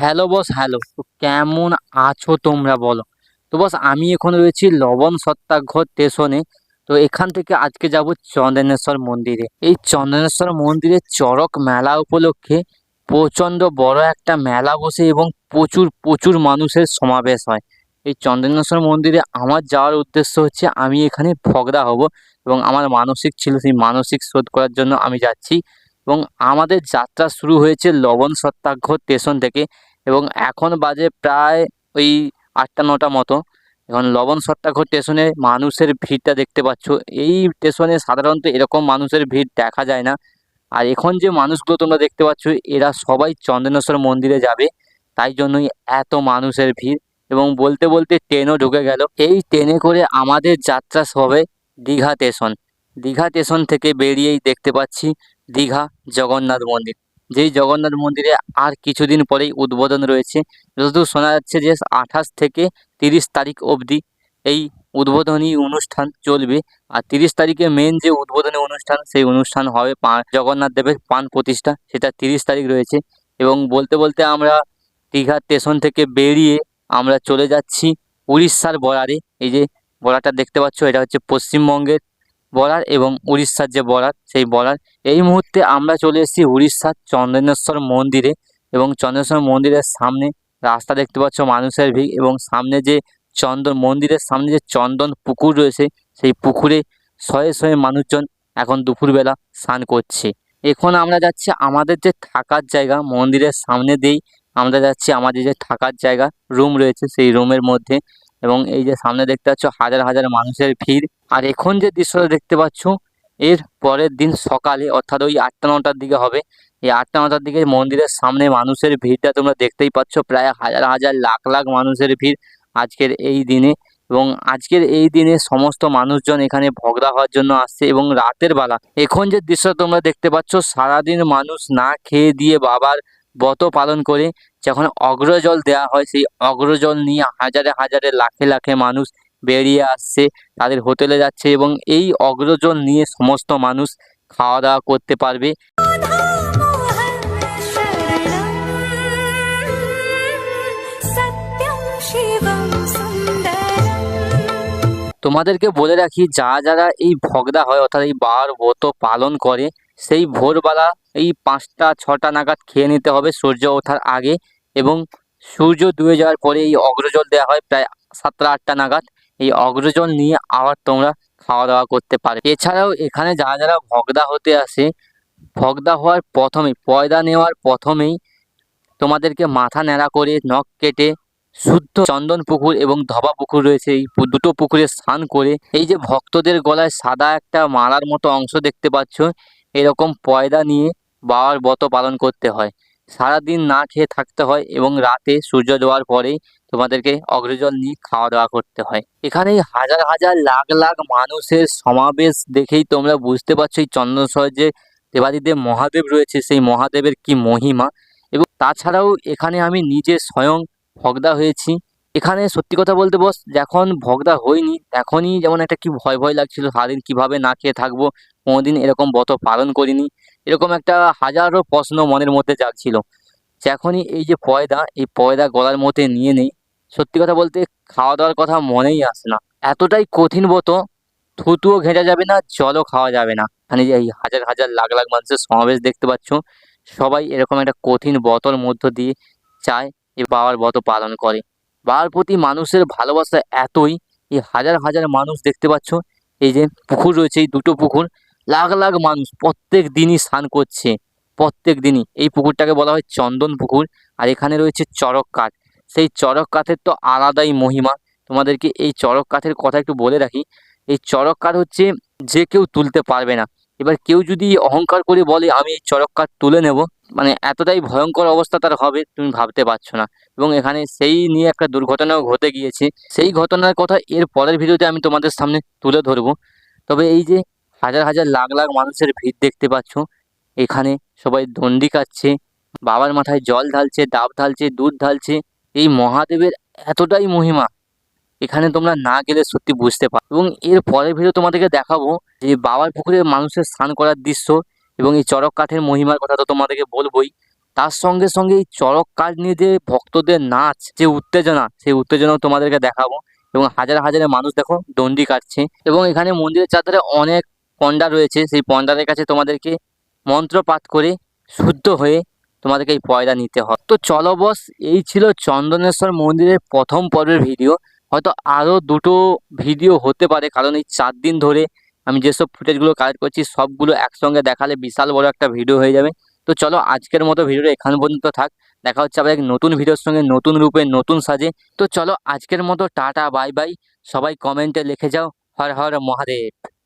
Hello boss hello তো কেমন আছো তোমরা বলো? তো বস আমি এখন রয়েছি লবণ সত্যাগ্রহ স্টেশনে তো এখান থেকে আজকে যাব চন্দনেশ্বর মন্দিরে। এই চন্দনেশ্বর মন্দিরে চড়ক মেলা উপলক্ষে প্রচণ্ড বড় একটা মেলা বসে এবং প্রচুর প্রচুর মানুষের সমাবেশ হয়। এই চন্দনেশ্বর মন্দিরে আমার যাওয়ার উদ্দেশ্য হচ্ছে আমি এখানে ভগদা হব এবং আমার মানসিক ছিল সেই মানসিক শোধ করার জন্য আমি যাচ্ছি। এবং আমাদের যাত্রা শুরু হয়েছে লবণ সত্যাগ্রহ স্টেশন থেকে। এবং এখন বাজে প্রায় ওই আটটা, নটা মতো। এখন লবণ সত্যাগ্রহ স্টেশনে মানুষের ভিড়টা দেখতে পাচ্ছ। এই স্টেশনে সাধারণত এরকম মানুষের ভিড় দেখা যায় না। আর এখন যে মানুষগুলো তোমরা দেখতে পাচ্ছ, এরা সবাই চন্দনেশ্বর মন্দিরে যাবে। তাই জন্যই এত মানুষের ভিড় এবং বলতে বলতে ট্রেনও ঢুকে গেল। এই ট্রেনে করে আমাদের যাত্রা হবে দীঘা স্টেশন দীঘা স্টেশন থেকে বেরিয়েই দেখতে পাচ্ছি দীঘা জগন্নাথ মন্দির। যেই জগন্নাথ মন্দিরে আর কিছুদিন পরেই উদ্বোধন রয়েছে। যতদূর শোনা যাচ্ছে যে আঠাশ থেকে তিরিশ তারিখ অবধি এই উদ্বোধনী অনুষ্ঠান চলবে। আর তিরিশ তারিখে মেন যে উদ্বোধনী অনুষ্ঠান, সেই অনুষ্ঠান হবে জগন্নাথ দেবের পান প্রতিষ্ঠা। সেটা তিরিশ তারিখ রয়েছে। এবং বলতে বলতে আমরা দীঘা স্টেশন থেকে বেরিয়ে আমরা চলে যাচ্ছি উড়িষ্যার বর্ডারে এই যে বর্ডারটা দেখতে পাচ্ছ, এটা হচ্ছে পশ্চিমবঙ্গের বর্ডার এবং উড়িষ্যার যে বলার, সেই বলার। এই মুহূর্তে আমরা চলে এসেছি উড়িষ্যার চন্দনেশ্বর মন্দিরে এবং চন্দ্রেশ্বর মন্দিরের সামনে রাস্তা দেখতে পাচ্ছ মানুষের ভিড় এবং সামনে যে চন্দন, মন্দিরের সামনে যে চন্দন পুকুর রয়েছে, সেই পুকুরে শয়ে শয়ে মানুষজন এখন দুপুরবেলা স্নান করছে। এখন আমরা যাচ্ছি আমাদের যে থাকার জায়গা মন্দিরের সামনে দিয়েই আমরা যাচ্ছি আমাদের যে থাকার জায়গা রুম রয়েছে সেই রুমের মধ্যে এবং এই যে সামনে দেখতে পাচ্ছ হাজার হাজার মানুষের ভিড়। আর এখন যে দৃশ্যটা দেখতে পাচ্ছ, এর পরের দিন সকালে, অর্থাৎ ওই আটটা নটার দিকে হবে। এই আটটা নটার দিকে মন্দিরের সামনে মানুষের ভিড়টা তোমরা দেখতেই পাচ্ছ, প্রায় হাজার হাজার, লাখ লাখ মানুষের ভিড় আজকের এই দিনে। এবং আজকের এই দিনে সমস্ত মানুষজন এখানে ভগদা হওয়ার জন্য আসছে এবং রাতের বেলা। এখন যে দৃশ্য তোমরা দেখতে পাচ্ছ, সারাদিন মানুষ না খেয়ে দিয়ে বাবার ব্রত পালন করে, যখন অগ্রজল দেওয়া হয়, সেই অগ্রজল নিয়ে হাজারে হাজারে, লাখে লাখে মানুষ বেরিয়ে আসছে, তাদের হোটেলে যাচ্ছে এবং এই অগ্রজল নিয়ে সমস্ত মানুষ খাওয়া দাওয়া করতে পারবে। তোমাদেরকে বলে রাখি যা যারা এই ভগদা হয়, অর্থাৎ এই বার ব্রত পালন করে, সেই ভোরবেলা এই পাঁচটা, ছটা নাগাদ খেয়ে নিতে হবে সূর্য ওঠার আগে এবং সূর্য ডুবে যাওয়ার পরে এই অগ্রজল দেওয়া হয় প্রায় সাতটা, আটটা নাগাদ। এই অগ্রজল নিয়ে আবার তোমরা খাওয়া দাওয়া করতে পারে এছাড়াও এখানে যারা যারা ভগদা হতে আসে, ভগদা হওয়ার প্রথমেই, পয়দা নেওয়ার প্রথমেই তোমাদেরকে মাথা ন্যাড়া করে নখ কেটে শুদ্ধ চন্দন পুকুর এবং ধবা পুকুর রয়েছে, এই দুটো পুকুরে স্নান করে এই যে ভক্তদের গলায় সাদা একটা মালার মতো অংশ দেখতে পাচ্ছ, এরকম পয়দা নিয়ে বাবার ব্রত পালন করতে হয়। সারাদিন না খেয়ে থাকতে হয় এবং রাতে সূর্য দেওয়ার পরেই তোমাদেরকে অগ্রজল নিয়ে খাওয়া দাওয়া করতে হয়। এখানে হাজার হাজার লাখ লাখ মানুষের সমাবেশ দেখেই তোমরা বুঝতে পারছ এই চন্দনেশ্বর যে দেবাদিদেব মহাদেব রয়েছে, সেই মহাদেবের কি মহিমা। এবং তাছাড়াও এখানে আমি নিজে স্বয়ং ভগদা হয়েছি। এখানে সত্যি কথা বলতে বস, যখন ভগদা হইনি এখনই যেমন একটা কি ভয় ভয় লাগছিল, সারাদিন কীভাবে না খেয়ে থাকব, কোনোদিন এরকম ব্রত পালন করিনি। এরকম একটা হাজারো প্রশ্ন মনের মধ্যে জাগছিল। যখনই এই যে পয়দা, এই পয়দা গলার মধ্যে নিয়ে নেই সত্যি কথা বলতে খাওয়া দাওয়ার কথা মনেই আসে না। এতটাই কঠিন ব্রত থুতুও ঘেঁচা যাবে না, জলও খাওয়া যাবে না। এখানে যে এই হাজার হাজার লাখ লাখ মানুষের সমাবেশ দেখতে পাচ্ছ, সবাই এরকম একটা কঠিন বতর মধ্য দিয়ে চায় এই বাবার ব্রত পালন করে। বাবার প্রতি মানুষের ভালোবাসা এতই, এই হাজার হাজার মানুষ দেখতে পাচ্ছ, এই যে পুকুর রয়েছে, এই দুটো পুকুর, লাখ লাখ মানুষ প্রত্যেক দিনই স্নান করছে, প্রত্যেক দিনই। এই পুকুরটাকে বলা হয় চন্দন পুকুর, আর এখানে রয়েছে চরক কাঠ। সেই চড়ক কাঠের তো আলাদাই মহিমা। তোমাদেরকে এই চড়ক কাঠের কথা একটু বলে রাখি। এই চড়ক কাঠ হচ্ছে যে কেউ তুলতে পারবে না। এবার কেউ যদি অহংকার করে বলে, আমি এই চড়ক কাঠ তুলে নেব মানে এতটাই ভয়ঙ্কর অবস্থা তার হবে, তুমি ভাবতে পারছ না। এবং এখানে সেই নিয়ে একটা দুর্ঘটনাও ঘটে গিয়েছে। সেই ঘটনার কথা এর পরের ভিডিওতে আমি তোমাদের সামনে তুলে ধরবো। তবে এই যে হাজার হাজার লাখ লাখ মানুষের ভিড় দেখতে পাচ্ছ, এখানে সবাই দণ্ডি কাটছে, বাবার মাথায় জল ঢালছে, ডাব ঢালছে, দুধ ঢালছে এই মহাদেবের এতটাই মহিমা। এখানে তোমরা না গেলে সত্যি বুঝতে পার এবং এর পরের ভিডিও তোমাদেরকে দেখাবো যে বাবার পুকুরে মানুষের স্নান করার দৃশ্য এবং এই চড়ক কাঠের মহিমার কথা তো তোমাদেরকে বলবোই। তার সঙ্গে সঙ্গে এই চড়ক কাঠ নিয়ে যে ভক্তদের নাচ, যে উত্তেজনা, সেই উত্তেজনাও তোমাদেরকে দেখাবো এবং হাজার হাজারে মানুষ দেখো দণ্ডি কাটছে এবং এখানে মন্দিরের চারধারে অনেক পণ্ডা রয়েছে। সেই পণ্ডাদের কাছে তোমাদেরকে মন্ত্র পাঠ করে শুদ্ধ হয়ে তোমাদেরকে এই পয়দা নিতে হয়। তো চলো বস এই ছিল চন্দনেশ্বর মন্দিরের প্রথম পর্বের ভিডিও হয়তো আরও দুটো ভিডিও হতে পারে, কারণ এই চার দিন ধরে আমি যেসব ফুটেজগুলো কালেক্ট করছি, সবগুলো একসঙ্গে দেখালে বিশাল বড় একটা ভিডিও হয়ে যাবে। তো চলো আজকের মতো ভিডিওটা এখান পর্যন্ত থাক। দেখা হচ্ছে আবার এক নতুন ভিডিওর সঙ্গে, নতুন রূপে, নতুন সাজে। তো চলো আজকের মতো টাটা বাই বাই সবাই কমেন্টে লিখে যাও। হর হর মহাদেব।